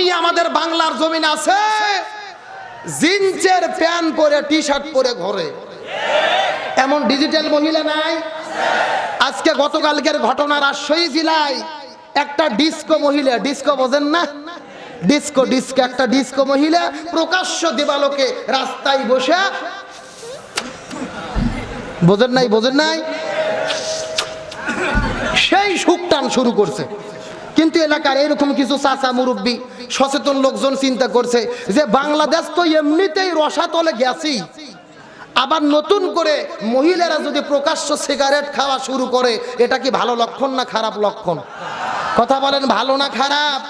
Me আমাদের বাংলার জমিন আছে। জিন্সের প্যান্ট পরে টি শার্ট পরে ঘরে। এমন ডিজিটাল মহিলা নাই। আজকে গতকালকের ঘটনা রাজশাহী জেলায় একটা ডিস্কো মহিলা ডিস্কো বোঝেন না? ডিস্কো ডিস্কো একটা ডিস্কো মহিলা প্রকাশ্য দেবালোকে রাস্তায় বসে বোঝেন নাই বোঝেন নাই? সেই সুখ টান শুরু করছে। কিন্তু এলাকার এরকম কিছু চাচা মুরব্বী, সচেতন লোকজন চিন্তা করছে যে বাংলাদেশ তো এমনিতেই রসাতলে গেছি আবার নতুন করে মহিলারা যদি প্রকাশ্য সিগারেট খাওয়া শুরু করে, এটা কি ভালো লক্ষণ না খারাপ লক্ষণ? কথা বলেন, ভালো না খারাপ?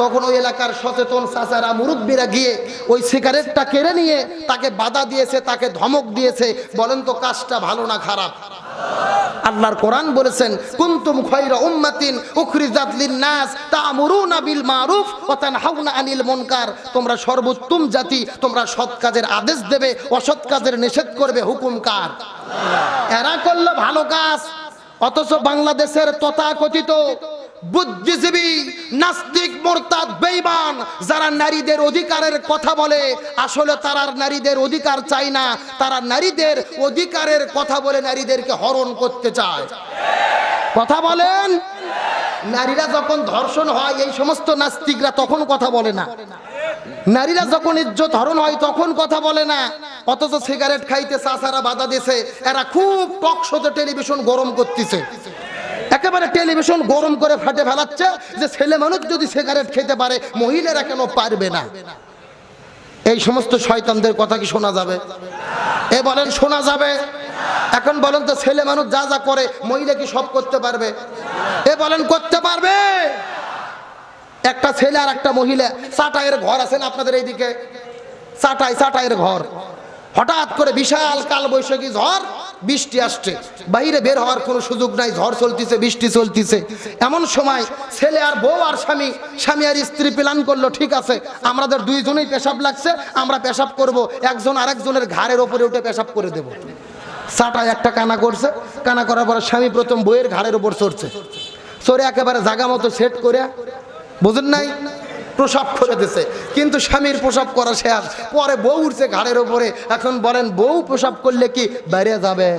তখন ওই এলাকার সচেতন চাচারা, মুরব্বীরা গিয়ে ওই সিগারেটটা কেড়ে নিয়ে তাকে বাধা দিয়েছে, তাকে ধমক দিয়েছে। বলেন তো কাজটা ভালো না খারাপ? আল্লাহর কোরআন বলেছেন, কুনতুম খায়রা উম্মাতিন উখরিজাত লিন-নাস তা'মুরুনা বিল মারুফ ওয়া তানহাউনা আনিল মুনকার। তোমরা সর্বোত্তম জাতি, তোমরা সৎ কাজের আদেশ দেবে, অসৎ কাজের নিষেধ করবে। হুকুম কার? এরা করল ভালো কাজ, অথচ বাংলাদেশের তথাকথিত বুদ্ধিজীবী, নাস্তিক, মোরতাদ, বেঈমান, যারা নারীদের অধিকারের কথা বলে, আসলে তারা নারীদের অধিকার চায় না। তারা নারীদের অধিকারের কথা বলে নারীদেরকে হরণ করতে চায়। কথা বলেন? নারীরা যখন ধর্ষণ হয়, এই সমস্ত নাস্তিকরা তখন কথা বলে না। নারীরা যখন ইজ্জত হরণ হয়, তখন কথা বলে না। অথচ সিগারেট খাইতে চাচারা বাধা দিছে। এরা খুব টক টেলিভিশন গরম করতেছে। একেবারে টেলিভিশন গরম করে ফাটে ফেলাচ্ছে যে ছেলে মানুষ যদি সিগারেট খেতে পারে, মহিলারা কেন পারবে না? এই সমস্ত শয়তানদের কথা কি শোনা যাবে? এ বলেন, শোনা যাবে। এখন বলেন তো, ছেলে মানুষ যা যা করে, মহিলা কি সব করতে পারবে? এ বলেন, করতে পারবে। একটা ছেলে আর একটা মহিলা, চাটাইয়ের ঘর আছেন আপনাদের এইদিকে? চাটাই, চাটাইয়ের ঘর। হঠাৎ করে বিশাল কাল বৈশাখী ঝড় বৃষ্টি আসছে। বাইরে বের হওয়ার কোনো সুযোগ নাই, ঝড় চলতেছে, বৃষ্টি চলতেছে। এমন সময় ছেলে আর বউ আর স্বামী স্বামী আর স্ত্রী প্ল্যান করল, ঠিক আছে, আমাদের দুইজনেই পেশাব লাগছে, আমরা পেশাব করব, একজন আরেকজনের ঘাড়ের ওপরে উঠে পেশাব করে দেব। চাটায় একটা কানা করছে, কানা করার পরে স্বামী প্রথম বইয়ের ঘাড়ের ওপর চড়ছে। চড়ে একেবারে জাগা মতো সেট করে বুঝেন নাই? প্রসাব করে দিছে। কিন্তু স্বামীর প্রসাব করা শেষ। পরে বউ উঠছে ঘাড়ের ওপরে এখন বলেন, বউ প্রসাব করলে কি বাইরে যাবে?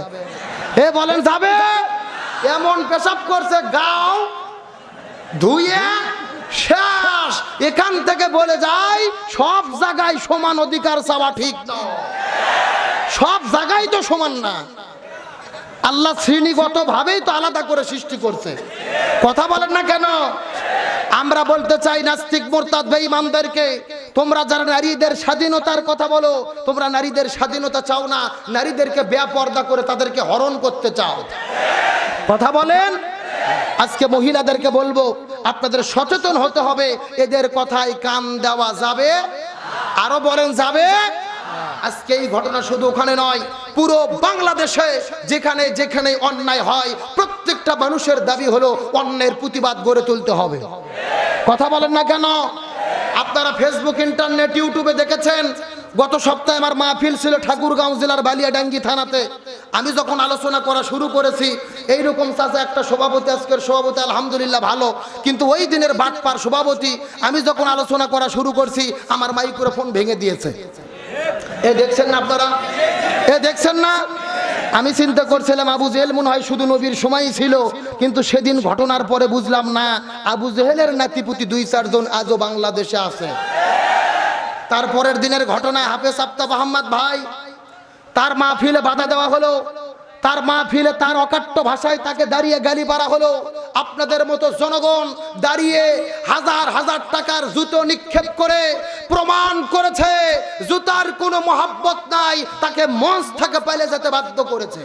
হে বলেন, যাবে? এমন পেশাব করছে, গাও ধুয়ে শেষ। এখান থেকে বলে যাই, সব জায়গায় সমান অধিকার চাওয়া ঠিক নয় সব জায়গায় তো সমান না। আল্লাহ শ্রেণীগত ভাবেই তো আলাদা করে সৃষ্টি করছে। কথা বলেন না কেন? আমরা বলতে চাই নাস্তিক, মোরতাদ, বেঈমানদেরকে, তোমরা যারা নারীদের স্বাধীনতার কথা বলো, তোমরা নারীদের স্বাধীনতা চাও না, নারীদেরকে বেপর্দা করে তাদেরকে হরণ করতে চাও। কথা বলেন? আজকে মহিলাদেরকে বলব, আপনাদের সচেতন হতে হবে, এদের কথায় কান দেওয়া যাবে? আরও বলেন যাবে? আজকে এই ঘটনা শুধু ওখানে নয় পুরো বাংলাদেশে যেখানে যেখানে অন্যায় হয়, প্রত্যেকটা মানুষের দাবি হলো অন্যের প্রতিবাদ গড়ে তুলতে হবে। কথা বলেন না কেন? আপনারা ফেসবুক ইন্টারনেট ইউটিউবে দেখেছেন, গত সপ্তাহে আমার মাহফিল ছিল ঠাকুরগাঁও জেলার বালিয়াডাঙ্গি থানাতে। আমি যখন আলোচনা করা শুরু করেছি, এইরকম চাচা একটা সভাপতি, আজকের সভাপতি, আলহামদুলিল্লাহ ভালো। কিন্তু ওই দিনের বাটপার সভাপতি, আমি যখন আলোচনা করা শুরু করছি, আমার মাইক্রোফোন ভেঙে দিয়েছে। এ দেখছেন না আপনারা? এ দেখছেন না? আমি চিন্তা করছিলাম, আবু জেহেল মনে হয় শুধু নবীর সময়ই ছিল, কিন্তু সেদিন ঘটনার পরে বুঝলাম না, আবু জেহেলের নাতিপুতি দুই, চারজন আজও বাংলাদেশে আছে। তারপরের দিনের ঘটনা হাফেজ আফতাব আহম্মদ ভাই, তার মাহফিলে বাধা দেওয়া হলো। তার মাহফিলে তার অকাট্য ভাষায় তাকে দাঁড়িয়ে গালি পারা হলো। আপনাদের মতো জনগণ দাঁড়িয়ে হাজার হাজার টাকার জুতো নিক্ষেপ করে প্রমাণ করেছে, জুতার কোনো মহাব্বত নাই, তাকে মঞ্চ থেকে পাইলে যেতে বাধ্য করেছে।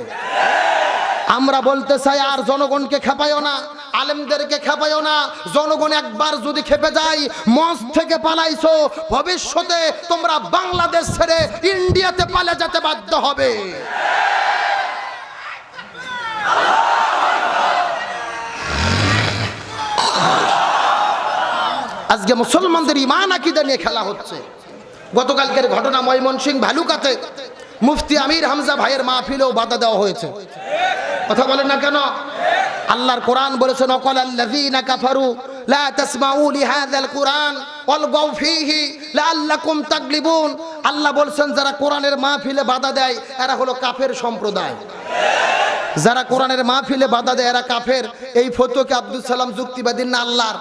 আমরা বলতে চাই, আর জনগণকে খেপাইও না, আলেমদেরকে খেপাইও না, জনগণ একবার যদি খেপে যায়, মঞ্চ থেকে পালাইছো, ভবিষ্যতে তোমরা বাংলাদেশ ছেড়ে ইন্ডিয়াতে পালে যেতে বাধ্য হবে। আজকে মুসলমানদের ইমান আকিদা নিয়ে খেলা হচ্ছে। গতকালকের ঘটনা ময়মনসিং ভালুকাতে মুফতি আমির হামজা ভাইয়ের মাহফিলেও বাধা দেওয়া হয়েছে। কথা বলেন না কেন? আল্লাহর কোরআন বলেছেন অকল আল্লাযীনা কাফারু, লা তাসমাউ লিহাযাল কুরআন, ওয়ালগাউ ফীহি, লাআল্লাকুম তাগলিবুন। আল্লাহ বলছেন, যারা কোরআনের মাহফিলে বাধা দেয়, এরা হলো কাফের সম্প্রদায়। যারা কোরআনের মাহফিলে বাধা দেয়, এরা কাফের। এই ফতোকে আব্দুল সালাম যুক্তিবাদী না আল্লাহর।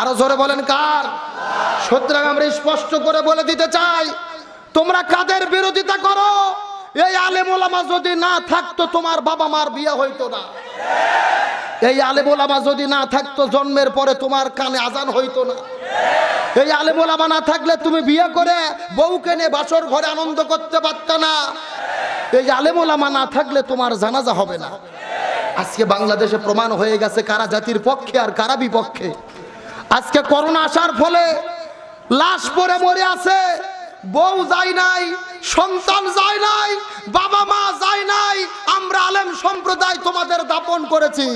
আরও জোরে বলেন কার? সুতরাং আমরা স্পষ্ট করে বলে দিতে চাই, তোমরা কাদের বিরোধিতা করো? এই আলেম ওলামা যদি না থাকতো, তোমার বাবা মার বিয়ে হইতো না। এই আলেম ওলামা যদি না থাকতো, জন্মের পরে তোমার কানে আজান হইতো না। এই আলেম ওলামা না থাকলে তুমি বিয়ে করে বউকে নিয়ে বাসর ঘরে আনন্দ করতে পারত না। এই আলেম ওলামা না থাকলে তোমার জানাজা হবে না। আজকে বাংলাদেশে প্রমাণ হয়ে গেছে কারা জাতির পক্ষে আর কারা বিপক্ষে। আজকে করোনা আসার ফলে লাশ পরে মরে আছে, বউ যায় নাই, সন্তান যায় নাই, বাবা মা যায় নাই, আমরা আলেম সম্প্রদায় তোমাদের দাপন করেছি।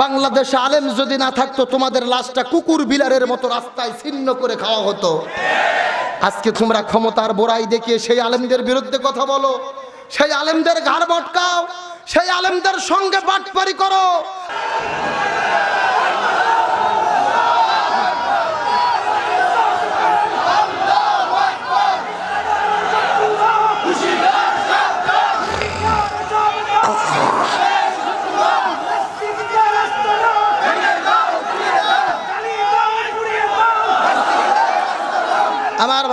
বাংলাদেশে আলেম যদি না থাকতো তোমাদের লাশটা কুকুর বিলারের মতো রাস্তায় ছিন্ন করে খাওয়া হতো। আজকে তোমরা ক্ষমতার বোরাই দেখিয়ে সেই আলেমদের বিরুদ্ধে কথা বলো। সেই আলেমদের ঘাড় বটকাও, সেই আলেমদের সঙ্গে বাটপারি করো।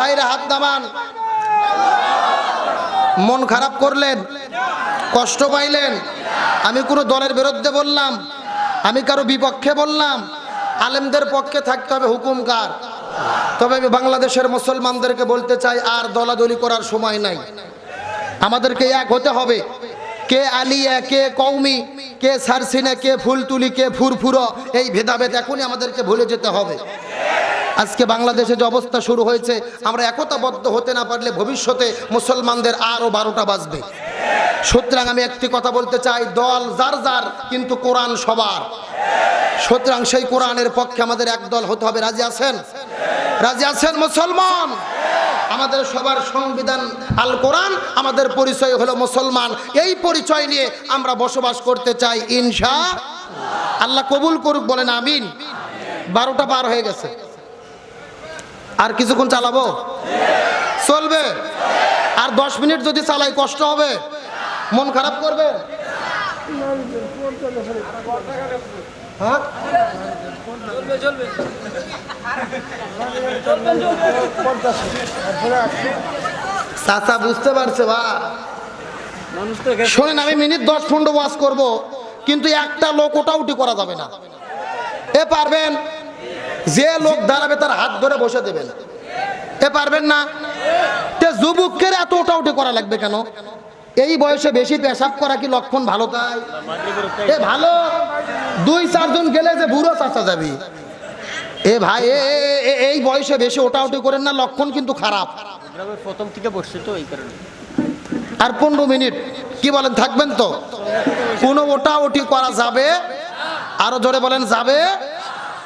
ভাইরা হাত নামান। মন খারাপ করলেন, কষ্ট পাইলেন। আমি কোনো দলের বিরুদ্ধে বললাম, আমি কারও বিপক্ষে বললাম, আলেমদের পক্ষে থাকতে হবে হুকুমকার তবে আমি বাংলাদেশের মুসলমানদেরকে বলতে চাই, আর দলাদলি করার সময় নাই। আমাদেরকে এক হতে হবে। কে আলিয়া, কে কৌমি কে সারসিনা, কে ফুলতুলি, কে ফুরফুরো, এই ভেদাভেদ এখনই আমাদেরকে ভুলে যেতে হবে। আজকে বাংলাদেশে যে অবস্থা শুরু হয়েছে, আমরা একতাবদ্ধ হতে না পারলে ভবিষ্যতে মুসলমানদের আরও বারোটা বাজবে। সুতরাং আমি একটি কথা বলতে চাই, দল যার যার, কিন্তু কোরআন সবার। সুতরাং সেই কোরআনের পক্ষে আমাদের একদল হতে হবে। রাজি আছেন? রাজি আছেন মুসলমান? আমাদের সবার সংবিধান আল কোরআন, আমাদের পরিচয় হলো মুসলমান। এই পরিচয় নিয়ে আমরা বসবাস করতে চাই, ইনশা আল্লাহ কবুল করুক, বলেন আমিন। বারোটা পার হয়ে গেছে। আর কিছুক্ষণ চালাবো? চলবে। আর দশ মিনিট যদি চালাই, কষ্ট হবে? মন খারাপ করবে? হ্যাঁ? চাচা, বুঝতে পারছে, বা? শোনেন, আমি মিনিট দশ পনেরো ওয়াজ করব, কিন্তু একটা লোক ওটাউটি করা যাবে না। এ পারবেন? যে লোক দাঁড়াবে তার হাত ধরে বসে দেবেন। এ পারবেন না? তে যুবকের এত ওটাউটি করা লাগবে কেন? এই বয়সে বেশি পেশাব করা কি লক্ষণ ভালো তাই? এ ভালো। দুই চারজন গেলে যে বুড়ো চাচা যাবি। এ ভাই এই বয়সে বেশি ওটাউটি করেন না লক্ষণ কিন্তু খারাপ। প্রথম থেকে বসছে তো এই কারণে। আর পনেরো মিনিট কি বলেন থাকবেন তো? কোনো ওটা ওটি করা যাবে? আরও জোরে বলেন যাবে?